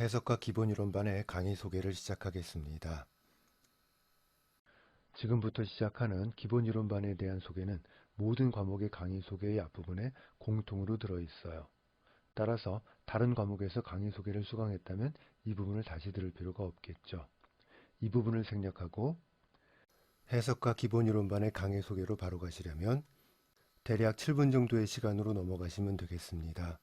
해석과 기본 이론반의 강의 소개를 시작하겠습니다. 지금부터 시작하는 기본 이론반에 대한 소개는 모든 과목의 강의 소개의 앞부분에 공통으로 들어있어요. 따라서 다른 과목에서 강의 소개를 수강했다면 이 부분을 다시 들을 필요가 없겠죠. 이 부분을 생략하고 해석과 기본 이론반의 강의 소개로 바로 가시려면 대략 7분 정도의 시간으로 넘어가시면 되겠습니다.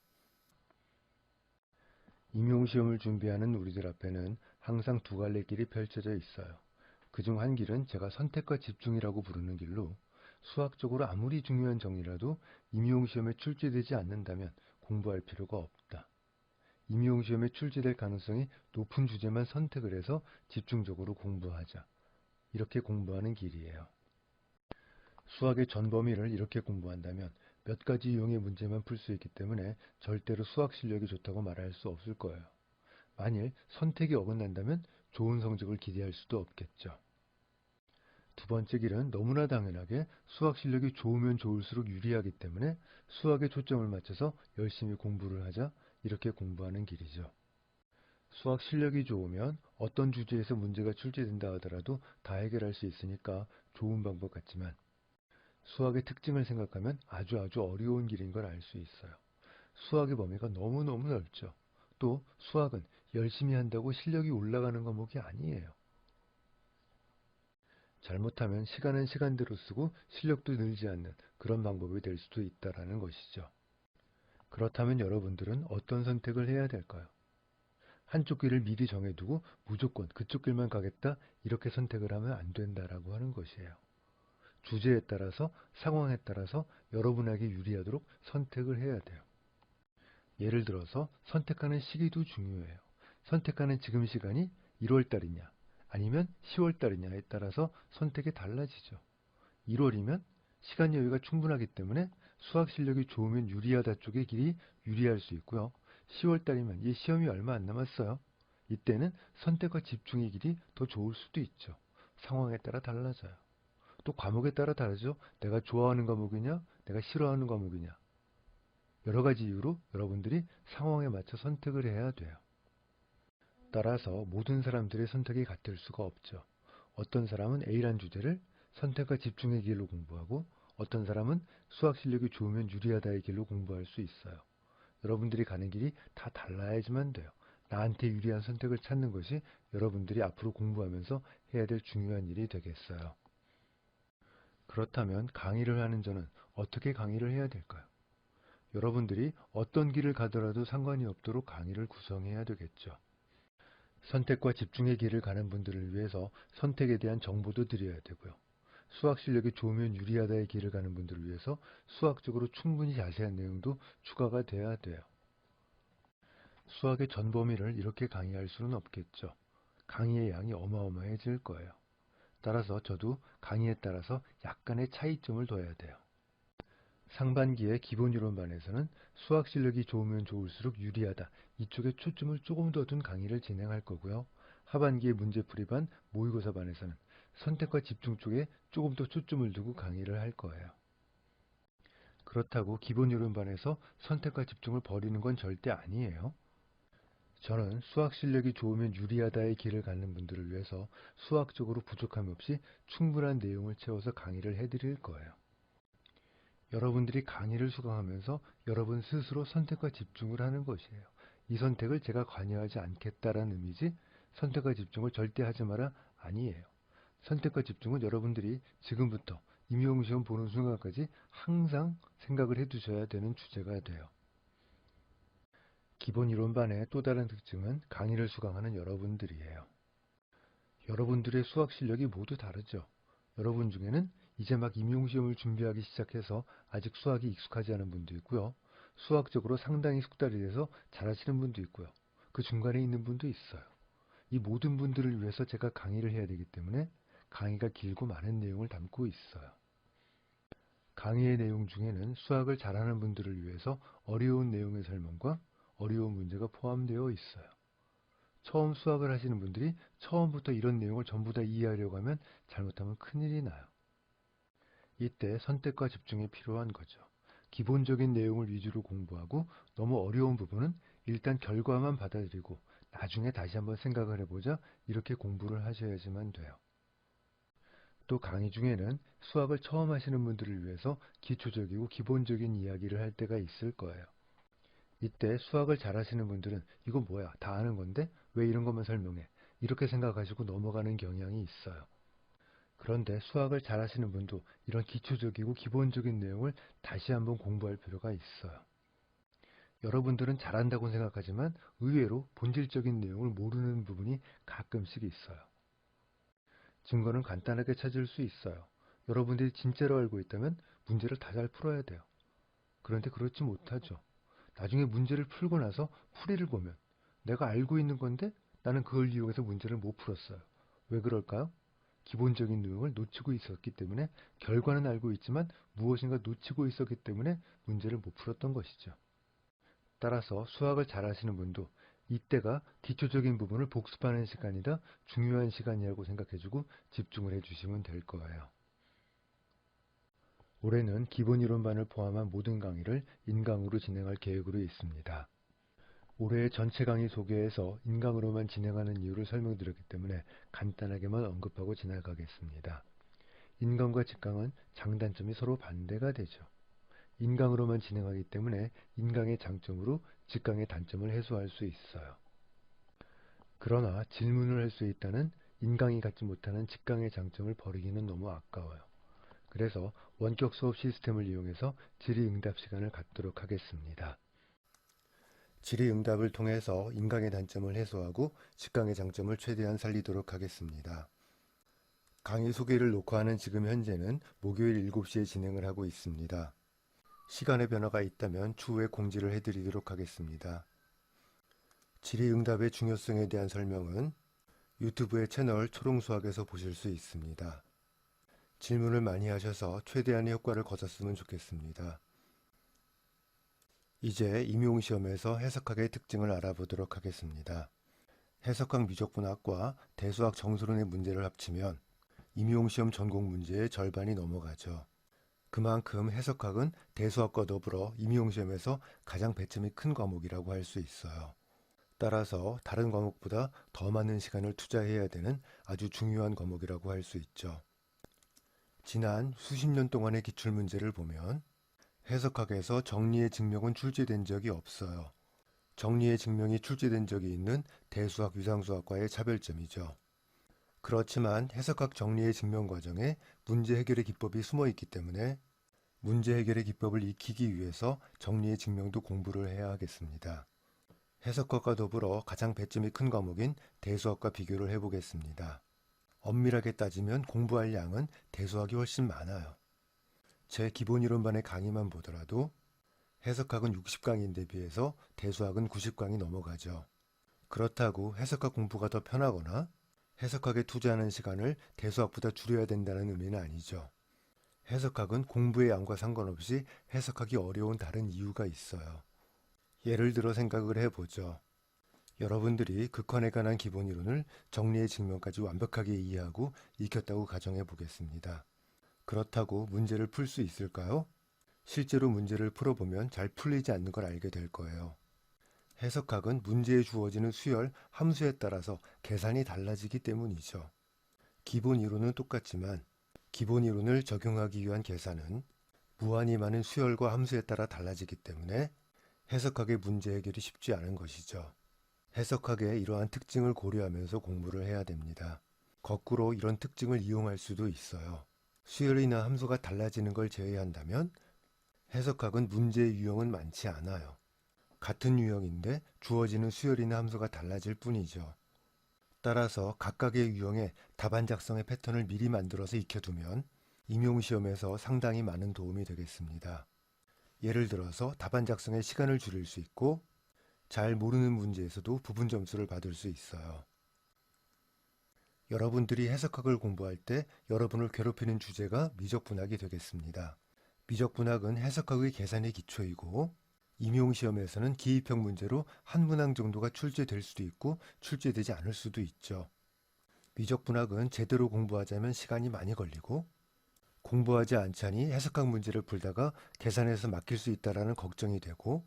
임용시험을 준비하는 우리들 앞에는 항상 두 갈래 길이 펼쳐져 있어요. 그 중 한 길은 제가 선택과 집중이라고 부르는 길로 수학적으로 아무리 중요한 정리라도 임용시험에 출제되지 않는다면 공부할 필요가 없다. 임용시험에 출제될 가능성이 높은 주제만 선택을 해서 집중적으로 공부하자. 이렇게 공부하는 길이에요. 수학의 전 범위를 이렇게 공부한다면 몇 가지 유형의 문제만 풀 수 있기 때문에 절대로 수학 실력이 좋다고 말할 수 없을 거예요. 만일 선택이 어긋난다면 좋은 성적을 기대할 수도 없겠죠. 두 번째 길은 너무나 당연하게 수학 실력이 좋으면 좋을수록 유리하기 때문에 수학에 초점을 맞춰서 열심히 공부를 하자 이렇게 공부하는 길이죠. 수학 실력이 좋으면 어떤 주제에서 문제가 출제된다 하더라도 다 해결할 수 있으니까 좋은 방법 같지만 수학의 특징을 생각하면 아주 아주 어려운 길인 걸 알 수 있어요. 수학의 범위가 너무너무 넓죠. 또 수학은 열심히 한다고 실력이 올라가는 과목이 아니에요. 잘못하면 시간은 시간대로 쓰고 실력도 늘지 않는 그런 방법이 될 수도 있다라는 것이죠. 그렇다면 여러분들은 어떤 선택을 해야 될까요? 한쪽 길을 미리 정해두고 무조건 그쪽 길만 가겠다 이렇게 선택을 하면 안 된다라고 하는 것이에요. 주제에 따라서 상황에 따라서 여러분에게 유리하도록 선택을 해야 돼요. 예를 들어서 선택하는 시기도 중요해요. 선택하는 지금 시간이 1월달이냐 아니면 10월달이냐에 따라서 선택이 달라지죠. 1월이면 시간 여유가 충분하기 때문에 수학 실력이 좋으면 유리하다 쪽의 길이 유리할 수 있고요. 10월달이면 이 시험이 얼마 안 남았어요. 이때는 선택과 집중의 길이 더 좋을 수도 있죠. 상황에 따라 달라져요. 또 과목에 따라 다르죠. 내가 좋아하는 과목이냐, 내가 싫어하는 과목이냐. 여러 가지 이유로 여러분들이 상황에 맞춰 선택을 해야 돼요. 따라서 모든 사람들의 선택이 같을 수가 없죠. 어떤 사람은 A란 주제를 선택과 집중의 길로 공부하고 어떤 사람은 수학 실력이 좋으면 유리하다의 길로 공부할 수 있어요. 여러분들이 가는 길이 다 달라야지만 돼요. 나한테 유리한 선택을 찾는 것이 여러분들이 앞으로 공부하면서 해야 될 중요한 일이 되겠어요. 그렇다면 강의를 하는 저는 어떻게 강의를 해야 될까요? 여러분들이 어떤 길을 가더라도 상관이 없도록 강의를 구성해야 되겠죠. 선택과 집중의 길을 가는 분들을 위해서 선택에 대한 정보도 드려야 되고요. 수학 실력이 좋으면 유리하다의 길을 가는 분들을 위해서 수학적으로 충분히 자세한 내용도 추가가 돼야 돼요. 수학의 전 범위를 이렇게 강의할 수는 없겠죠. 강의의 양이 어마어마해질 거예요. 따라서 저도 강의에 따라서 약간의 차이점을 둬야 돼요. 상반기의 기본 이론반에서는 수학 실력이 좋으면 좋을수록 유리하다. 이쪽에 초점을 조금 더 둔 강의를 진행할 거고요. 하반기의 문제풀이반 모의고사반에서는 선택과 집중 쪽에 조금 더 초점을 두고 강의를 할 거예요. 그렇다고 기본 이론반에서 선택과 집중을 버리는 건 절대 아니에요. 저는 수학 실력이 좋으면 유리하다의 길을 갖는 분들을 위해서 수학적으로 부족함 없이 충분한 내용을 채워서 강의를 해드릴 거예요. 여러분들이 강의를 수강하면서 여러분 스스로 선택과 집중을 하는 것이에요. 이 선택을 제가 관여하지 않겠다라는 의미지 선택과 집중을 절대 하지 마라 아니에요. 선택과 집중은 여러분들이 지금부터 임용시험 보는 순간까지 항상 생각을 해두셔야 되는 주제가 돼요. 기본 이론반의 또 다른 특징은 강의를 수강하는 여러분들이에요. 여러분들의 수학 실력이 모두 다르죠. 여러분 중에는 이제 막 임용시험을 준비하기 시작해서 아직 수학이 익숙하지 않은 분도 있고요. 수학적으로 상당히 숙달이 돼서 잘하시는 분도 있고요. 그 중간에 있는 분도 있어요. 이 모든 분들을 위해서 제가 강의를 해야 되기 때문에 강의가 길고 많은 내용을 담고 있어요. 강의의 내용 중에는 수학을 잘하는 분들을 위해서 어려운 내용의 설명과 어려운 문제가 포함되어 있어요. 처음 수학을 하시는 분들이 처음부터 이런 내용을 전부 다 이해하려고 하면 잘못하면 큰일이 나요. 이때 선택과 집중이 필요한 거죠. 기본적인 내용을 위주로 공부하고 너무 어려운 부분은 일단 결과만 받아들이고 나중에 다시 한번 생각을 해보자 이렇게 공부를 하셔야지만 돼요. 또 강의 중에는 수학을 처음 하시는 분들을 위해서 기초적이고 기본적인 이야기를 할 때가 있을 거예요. 이때 수학을 잘 하시는 분들은 이거 뭐야 다 아는 건데 왜 이런 것만 설명해 이렇게 생각하시고 넘어가는 경향이 있어요. 그런데 수학을 잘 하시는 분도 이런 기초적이고 기본적인 내용을 다시 한번 공부할 필요가 있어요. 여러분들은 잘한다고 생각하지만 의외로 본질적인 내용을 모르는 부분이 가끔씩 있어요. 증거는 간단하게 찾을 수 있어요. 여러분들이 진짜로 알고 있다면 문제를 다 잘 풀어야 돼요. 그런데 그렇지 못하죠. 나중에 문제를 풀고 나서 풀이를 보면 내가 알고 있는 건데 나는 그걸 이용해서 문제를 못 풀었어요. 왜 그럴까요? 기본적인 내용을 놓치고 있었기 때문에 결과는 알고 있지만 무엇인가 놓치고 있었기 때문에 문제를 못 풀었던 것이죠. 따라서 수학을 잘 하시는 분도 이때가 기초적인 부분을 복습하는 시간이다 중요한 시간이라고 생각해주고 집중을 해주시면 될 거예요. 올해는 기본 이론반을 포함한 모든 강의를 인강으로 진행할 계획으로 있습니다. 올해의 전체 강의 소개에서 인강으로만 진행하는 이유를 설명드렸기 때문에 간단하게만 언급하고 지나가겠습니다. 인강과 직강은 장단점이 서로 반대가 되죠. 인강으로만 진행하기 때문에 인강의 장점으로 직강의 단점을 해소할 수 있어요. 그러나 질문을 할 수 있다는 인강이 갖지 못하는 직강의 장점을 버리기는 너무 아까워요. 그래서 원격 수업 시스템을 이용해서 질의응답 시간을 갖도록 하겠습니다. 질의응답을 통해서 인강의 단점을 해소하고 직강의 장점을 최대한 살리도록 하겠습니다. 강의 소개를 녹화하는 지금 현재는 목요일 7시에 진행을 하고 있습니다. 시간의 변화가 있다면 추후에 공지를 해드리도록 하겠습니다. 질의응답의 중요성에 대한 설명은 유튜브의 채널 초롱수학에서 보실 수 있습니다. 질문을 많이 하셔서 최대한의 효과를 거뒀으면 좋겠습니다. 이제 임용시험에서 해석학의 특징을 알아보도록 하겠습니다. 해석학 미적분학과 대수학 정수론의 문제를 합치면 임용시험 전공 문제의 절반이 넘어가죠. 그만큼 해석학은 대수학과 더불어 임용시험에서 가장 배점이 큰 과목이라고 할 수 있어요. 따라서 다른 과목보다 더 많은 시간을 투자해야 되는 아주 중요한 과목이라고 할 수 있죠. 지난 수십 년 동안의 기출문제를 보면 해석학에서 정리의 증명은 출제된 적이 없어요. 정리의 증명이 출제된 적이 있는 대수학 유상수학과의 차별점이죠. 그렇지만 해석학 정리의 증명 과정에 문제 해결의 기법이 숨어 있기 때문에 문제 해결의 기법을 익히기 위해서 정리의 증명도 공부를 해야 하겠습니다. 해석학과 더불어 가장 배점이 큰 과목인 대수학과 비교를 해보겠습니다. 엄밀하게 따지면 공부할 양은 대수학이 훨씬 많아요. 제 기본 이론반의 강의만 보더라도 해석학은 60강인데 비해서 대수학은 90강이 넘어가죠. 그렇다고 해석학 공부가 더 편하거나 해석학에 투자하는 시간을 대수학보다 줄여야 된다는 의미는 아니죠. 해석학은 공부의 양과 상관없이 해석하기 어려운 다른 이유가 있어요. 예를 들어 생각을 해보죠. 여러분들이 극한에 관한 기본 이론을 정리의 증명까지 완벽하게 이해하고 익혔다고 가정해 보겠습니다. 그렇다고 문제를 풀 수 있을까요? 실제로 문제를 풀어보면 잘 풀리지 않는 걸 알게 될 거예요. 해석학은 문제에 주어지는 수열, 함수에 따라서 계산이 달라지기 때문이죠. 기본 이론은 똑같지만 기본 이론을 적용하기 위한 계산은 무한히 많은 수열과 함수에 따라 달라지기 때문에 해석학의 문제 해결이 쉽지 않은 것이죠. 해석학의 이러한 특징을 고려하면서 공부를 해야 됩니다. 거꾸로 이런 특징을 이용할 수도 있어요. 수열이나 함수가 달라지는 걸 제외한다면 해석학은 문제의 유형은 많지 않아요. 같은 유형인데 주어지는 수열이나 함수가 달라질 뿐이죠. 따라서 각각의 유형의 답안 작성의 패턴을 미리 만들어서 익혀두면 임용시험에서 상당히 많은 도움이 되겠습니다. 예를 들어서 답안 작성에 시간을 줄일 수 있고 잘 모르는 문제에서도 부분 점수를 받을 수 있어요. 여러분들이 해석학을 공부할 때 여러분을 괴롭히는 주제가 미적분학이 되겠습니다. 미적분학은 해석학의 계산의 기초이고 임용시험에서는 기입형 문제로 한 문항 정도가 출제될 수도 있고 출제되지 않을 수도 있죠. 미적분학은 제대로 공부하자면 시간이 많이 걸리고 공부하지 않자니 해석학 문제를 풀다가 계산에서 막힐 수 있다라는 걱정이 되고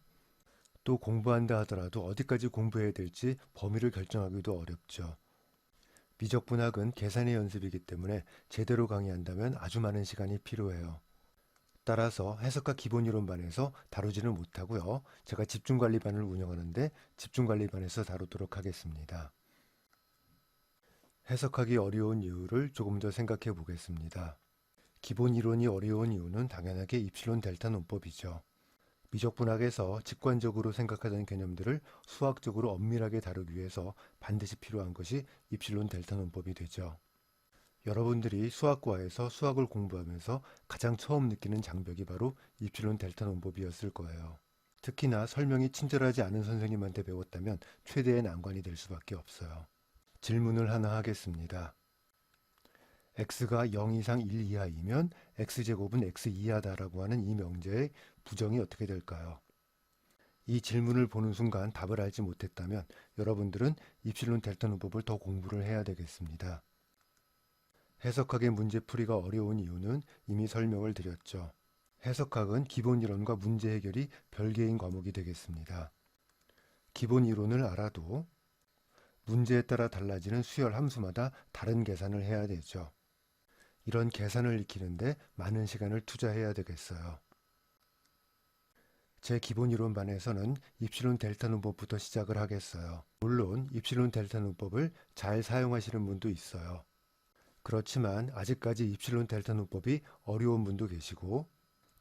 또 공부한다 하더라도 어디까지 공부해야 될지 범위를 결정하기도 어렵죠. 미적분학은 계산의 연습이기 때문에 제대로 강의한다면 아주 많은 시간이 필요해요. 따라서 해석과 기본이론반에서 다루지는 못하고요. 제가 집중관리반을 운영하는데 집중관리반에서 다루도록 하겠습니다. 해석하기 어려운 이유를 조금 더 생각해 보겠습니다. 기본 이론이 어려운 이유는 당연하게 입실론 델타 논법이죠. 미적 분학에서 직관적으로 생각하던 개념들을 수학적으로 엄밀하게 다루기 위해서 반드시 필요한 것이 입실론 델타 논법이 되죠. 여러분들이 수학과에서 수학을 공부하면서 가장 처음 느끼는 장벽이 바로 입실론 델타 논법이었을 거예요. 특히나 설명이 친절하지 않은 선생님한테 배웠다면 최대의 난관이 될 수밖에 없어요. 질문을 하나 하겠습니다. X가 0 이상 1 이하이면 x제곱은 x 이하다라고 하는 이 명제의 부정이 어떻게 될까요? 이 질문을 보는 순간 답을 알지 못했다면 여러분들은 입실론 델타 논법을 더 공부를 해야 되겠습니다. 해석학의 문제풀이가 어려운 이유는 이미 설명을 드렸죠. 해석학은 기본 이론과 문제 해결이 별개인 과목이 되겠습니다. 기본 이론을 알아도 문제에 따라 달라지는 수열 함수마다 다른 계산을 해야 되죠. 이런 계산을 익히는데 많은 시간을 투자해야 되겠어요. 제 기본 이론 반에서는 입실론 델타 논법부터 시작을 하겠어요. 물론 입실론 델타 논법을 잘 사용하시는 분도 있어요. 그렇지만 아직까지 입실론 델타 논법이 어려운 분도 계시고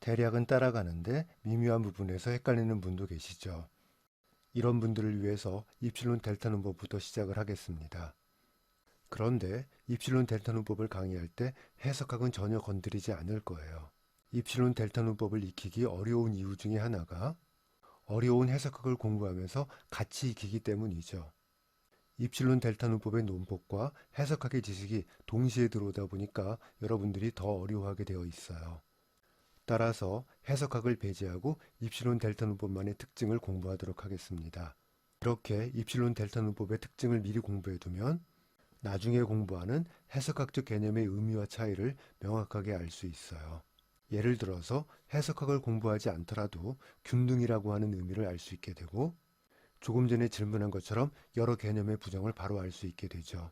대략은 따라가는데 미묘한 부분에서 헷갈리는 분도 계시죠. 이런 분들을 위해서 입실론 델타 논법부터 시작을 하겠습니다. 그런데 입실론 델타 논법을 강의할 때 해석학은 전혀 건드리지 않을 거예요. 입실론 델타 논법을 익히기 어려운 이유 중에 하나가 어려운 해석학을 공부하면서 같이 익히기 때문이죠. 입실론 델타 논법의 논법과 해석학의 지식이 동시에 들어오다 보니까 여러분들이 더 어려워하게 되어 있어요. 따라서 해석학을 배제하고 입실론 델타 논법만의 특징을 공부하도록 하겠습니다. 이렇게 입실론 델타 논법의 특징을 미리 공부해 두면 나중에 공부하는 해석학적 개념의 의미와 차이를 명확하게 알 수 있어요. 예를 들어서 해석학을 공부하지 않더라도 균등이라고 하는 의미를 알 수 있게 되고 조금 전에 질문한 것처럼 여러 개념의 부정을 바로 알 수 있게 되죠.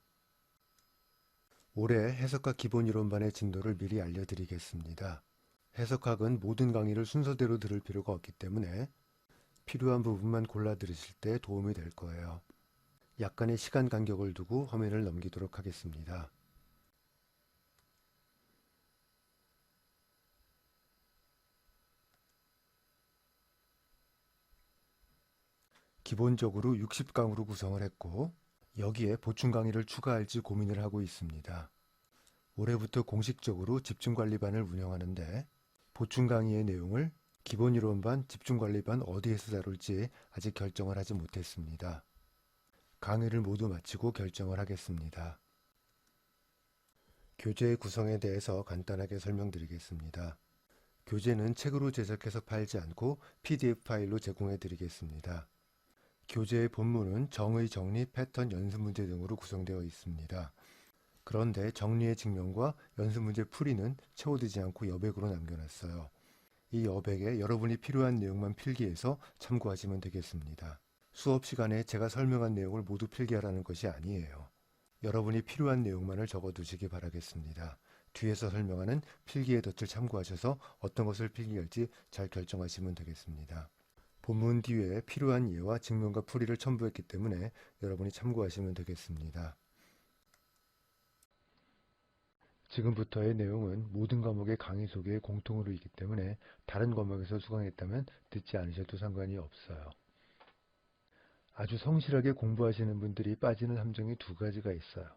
올해 해석학 기본 이론반의 진도를 미리 알려드리겠습니다. 해석학은 모든 강의를 순서대로 들을 필요가 없기 때문에 필요한 부분만 골라 들으실 때 도움이 될 거예요. 약간의 시간 간격을 두고 화면을 넘기도록 하겠습니다. 기본적으로 60강으로 구성을 했고 여기에 보충 강의를 추가할지 고민을 하고 있습니다. 올해부터 공식적으로 집중관리반을 운영하는데 보충 강의의 내용을 기본 이론반, 집중관리반 어디에서 다룰지 아직 결정을 하지 못했습니다. 강의를 모두 마치고 결정을 하겠습니다. 교재의 구성에 대해서 간단하게 설명드리겠습니다. 교재는 책으로 제작해서 팔지 않고 PDF 파일로 제공해 드리겠습니다. 교재의 본문은 정의, 정리, 패턴, 연습 문제 등으로 구성되어 있습니다. 그런데 정리의 직면과 연습 문제 풀이는 채워두지 않고 여백으로 남겨놨어요. 이 여백에 여러분이 필요한 내용만 필기해서 참고하시면 되겠습니다. 수업 시간에 제가 설명한 내용을 모두 필기하라는 것이 아니에요. 여러분이 필요한 내용만을 적어두시기 바라겠습니다. 뒤에서 설명하는 필기의 덫을 참고하셔서 어떤 것을 필기할지 잘 결정하시면 되겠습니다. 본문 뒤에 필요한 예와 증명과 풀이를 첨부했기 때문에 여러분이 참고하시면 되겠습니다. 지금부터의 내용은 모든 과목의 강의 소개의 공통으로 있기 때문에 다른 과목에서 수강했다면 듣지 않으셔도 상관이 없어요. 아주 성실하게 공부하시는 분들이 빠지는 함정이 두 가지가 있어요.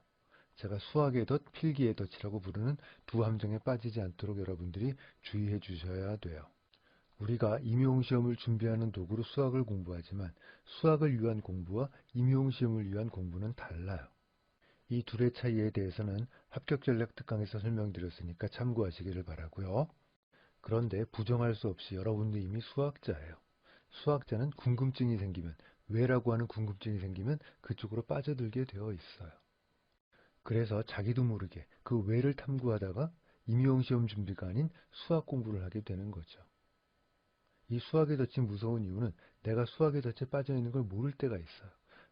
제가 수학의 덫, 필기의 덫이라고 부르는 두 함정에 빠지지 않도록 여러분들이 주의해 주셔야 돼요. 우리가 임용시험을 준비하는 도구로 수학을 공부하지만 수학을 위한 공부와 임용시험을 위한 공부는 달라요. 이 둘의 차이에 대해서는 합격전략 특강에서 설명드렸으니까 참고하시기를 바라고요. 그런데 부정할 수 없이 여러분도 이미 수학자예요. 수학자는 궁금증이 생기면 왜라고 하는 궁금증이 생기면 그쪽으로 빠져들게 되어 있어요. 그래서 자기도 모르게 그 왜를 탐구하다가 임용 시험 준비가 아닌 수학 공부를 하게 되는 거죠. 이 수학의 덫이 무서운 이유는 내가 수학의 덫에 빠져 있는 걸 모를 때가 있어요.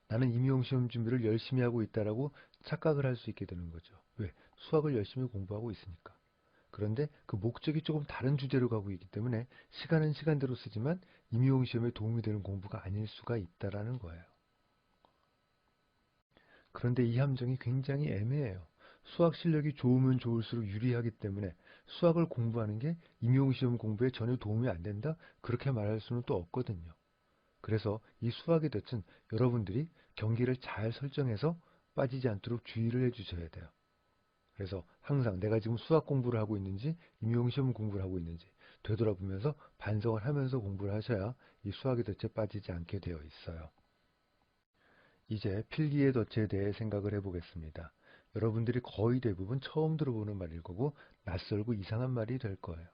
나는 임용 시험 준비를 열심히 하고 있다라고 착각을 할 수 있게 되는 거죠. 왜? 수학을 열심히 공부하고 있으니까. 그런데 그 목적이 조금 다른 주제로 가고 있기 때문에 시간은 시간대로 쓰지만 임용 시험에 도움이 되는 공부가 아닐 수가 있다라는 거예요. 그런데 이 함정이 굉장히 애매해요. 수학 실력이 좋으면 좋을수록 유리하기 때문에 수학을 공부하는 게 임용시험 공부에 전혀 도움이 안 된다? 그렇게 말할 수는 또 없거든요. 그래서 이 수학의 덫은 여러분들이 경기를 잘 설정해서 빠지지 않도록 주의를 해주셔야 돼요. 그래서 항상 내가 지금 수학 공부를 하고 있는지 임용시험 공부를 하고 있는지 되돌아보면서 반성을 하면서 공부를 하셔야 이 수학의 덫에 빠지지 않게 되어 있어요. 이제 필기의 덫에 대해 생각을 해보겠습니다. 여러분들이 거의 대부분 처음 들어보는 말일 거고 낯설고 이상한 말이 될 거예요.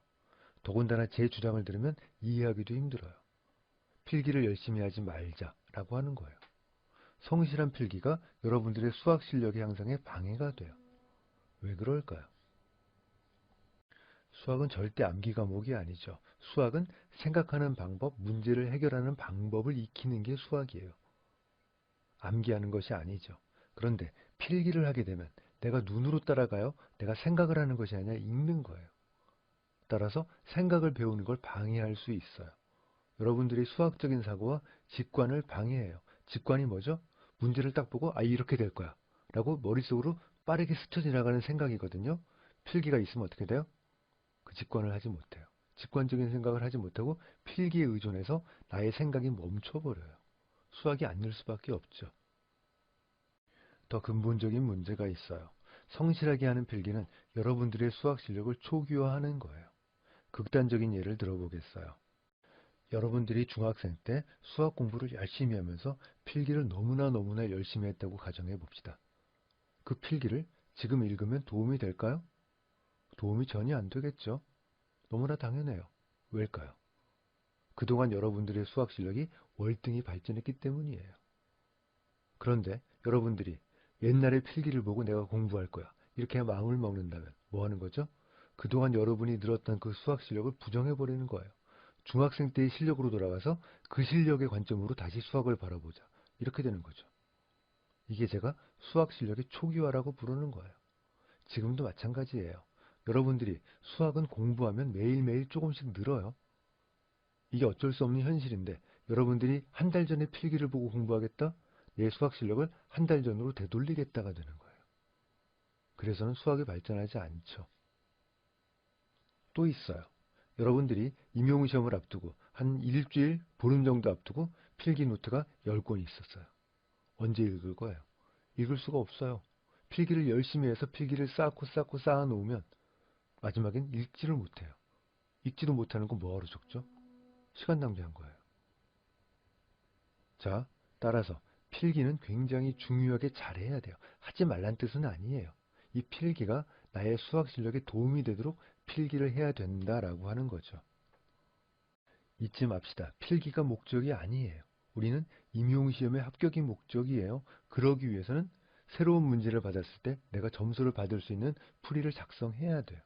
더군다나 제 주장을 들으면 이해하기도 힘들어요. 필기를 열심히 하지 말자라고 하는 거예요. 성실한 필기가 여러분들의 수학 실력의 향상에 방해가 돼요. 왜 그럴까요? 수학은 절대 암기 과목이 아니죠. 수학은 생각하는 방법, 문제를 해결하는 방법을 익히는 게 수학이에요. 암기하는 것이 아니죠. 그런데 필기를 하게 되면 내가 눈으로 따라가요? 내가 생각을 하는 것이 아니라 읽는 거예요. 따라서 생각을 배우는 걸 방해할 수 있어요. 여러분들이 수학적인 사고와 직관을 방해해요. 직관이 뭐죠? 문제를 딱 보고 아 이렇게 될 거야 라고 머릿속으로 빠르게 스쳐 지나가는 생각이거든요. 필기가 있으면 어떻게 돼요? 그 직관을 하지 못해요. 직관적인 생각을 하지 못하고 필기에 의존해서 나의 생각이 멈춰버려요. 수학이 안 늘 수밖에 없죠. 더 근본적인 문제가 있어요. 성실하게 하는 필기는 여러분들의 수학 실력을 초기화하는 거예요. 극단적인 예를 들어보겠어요. 여러분들이 중학생 때 수학 공부를 열심히 하면서 필기를 너무나 너무나 열심히 했다고 가정해 봅시다. 그 필기를 지금 읽으면 도움이 될까요? 도움이 전혀 안 되겠죠? 너무나 당연해요. 왜일까요? 그동안 여러분들의 수학 실력이 월등히 발전했기 때문이에요. 그런데 여러분들이 옛날에 필기를 보고 내가 공부할 거야. 이렇게 마음을 먹는다면 뭐 하는 거죠? 그동안 여러분이 늘었던 그 수학 실력을 부정해버리는 거예요. 중학생 때의 실력으로 돌아가서 그 실력의 관점으로 다시 수학을 바라보자. 이렇게 되는 거죠. 이게 제가 수학 실력의 초기화라고 부르는 거예요. 지금도 마찬가지예요. 여러분들이 수학은 공부하면 매일매일 조금씩 늘어요. 이게 어쩔 수 없는 현실인데 여러분들이 한 달 전에 필기를 보고 공부하겠다? 내 수학 실력을 한 달 전으로 되돌리겠다가 되는 거예요. 그래서는 수학이 발전하지 않죠. 또 있어요. 여러분들이 임용시험을 앞두고 한 일주일, 보름 정도 앞두고 필기 노트가 10권이 있었어요. 언제 읽을 거예요? 읽을 수가 없어요. 필기를 열심히 해서 필기를 쌓고 쌓고 쌓아 놓으면 마지막엔 읽지를 못해요. 읽지도 못하는 건 뭐하러 적죠? 시간 낭비한 거예요. 자, 따라서 필기는 굉장히 중요하게 잘해야 돼요. 하지 말란 뜻은 아니에요. 이 필기가 나의 수학 실력에 도움이 되도록 필기를 해야 된다라고 하는 거죠. 잊지 맙시다. 필기가 목적이 아니에요. 우리는 임용시험의 합격이 목적이에요. 그러기 위해서는 새로운 문제를 받았을 때 내가 점수를 받을 수 있는 풀이를 작성해야 돼요.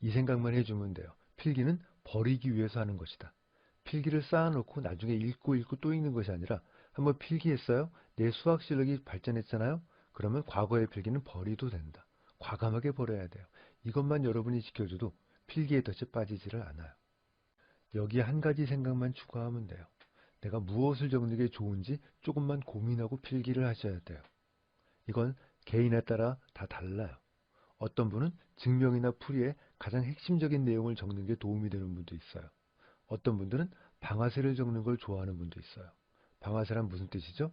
이 생각만 해주면 돼요. 필기는 버리기 위해서 하는 것이다. 필기를 쌓아놓고 나중에 읽고 읽고 또 읽는 것이 아니라 한번 필기했어요? 내 수학 실력이 발전했잖아요? 그러면 과거의 필기는 버리도 된다. 과감하게 버려야 돼요. 이것만 여러분이 지켜줘도 필기의 덫에 빠지지를 않아요. 여기에 한 가지 생각만 추가하면 돼요. 내가 무엇을 적는 게 좋은지 조금만 고민하고 필기를 하셔야 돼요. 이건 개인에 따라 다 달라요. 어떤 분은 증명이나 풀이에 가장 핵심적인 내용을 적는 게 도움이 되는 분도 있어요. 어떤 분들은 방아쇠를 적는 걸 좋아하는 분도 있어요. 방아쇠란 무슨 뜻이죠?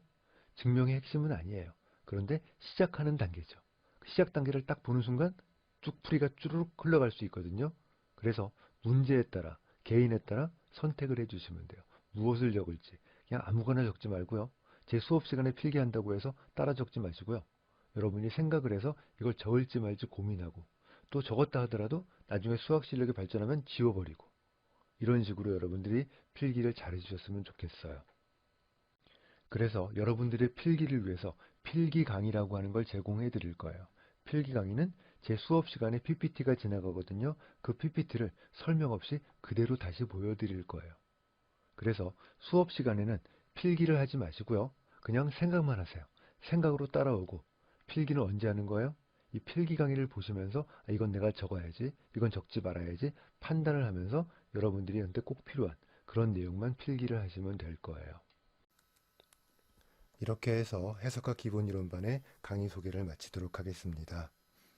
증명의 핵심은 아니에요. 그런데 시작하는 단계죠. 그 시작 단계를 딱 보는 순간 쭉 풀이가 쭈르륵 흘러갈 수 있거든요. 그래서 문제에 따라 개인에 따라 선택을 해주시면 돼요. 무엇을 적을지 그냥 아무거나 적지 말고요. 제 수업 시간에 필기한다고 해서 따라 적지 마시고요. 여러분이 생각을 해서 이걸 적을지 말지 고민하고 또 적었다 하더라도 나중에 수학 실력이 발전하면 지워버리고 이런 식으로 여러분들이 필기를 잘 해 주셨으면 좋겠어요. 그래서 여러분들의 필기를 위해서 필기 강의라고 하는 걸 제공해 드릴 거예요. 필기 강의는 제 수업 시간에 PPT가 지나가거든요. 그 PPT를 설명 없이 그대로 다시 보여드릴 거예요. 그래서 수업 시간에는 필기를 하지 마시고요. 그냥 생각만 하세요. 생각으로 따라오고 필기는 언제 하는 거예요? 이 필기 강의를 보시면서 아, 이건 내가 적어야지, 이건 적지 말아야지 판단을 하면서 여러분들이 한테 꼭 필요한 그런 내용만 필기를 하시면 될 거예요. 이렇게 해서 해석과 기본 이론반의 강의 소개를 마치도록 하겠습니다.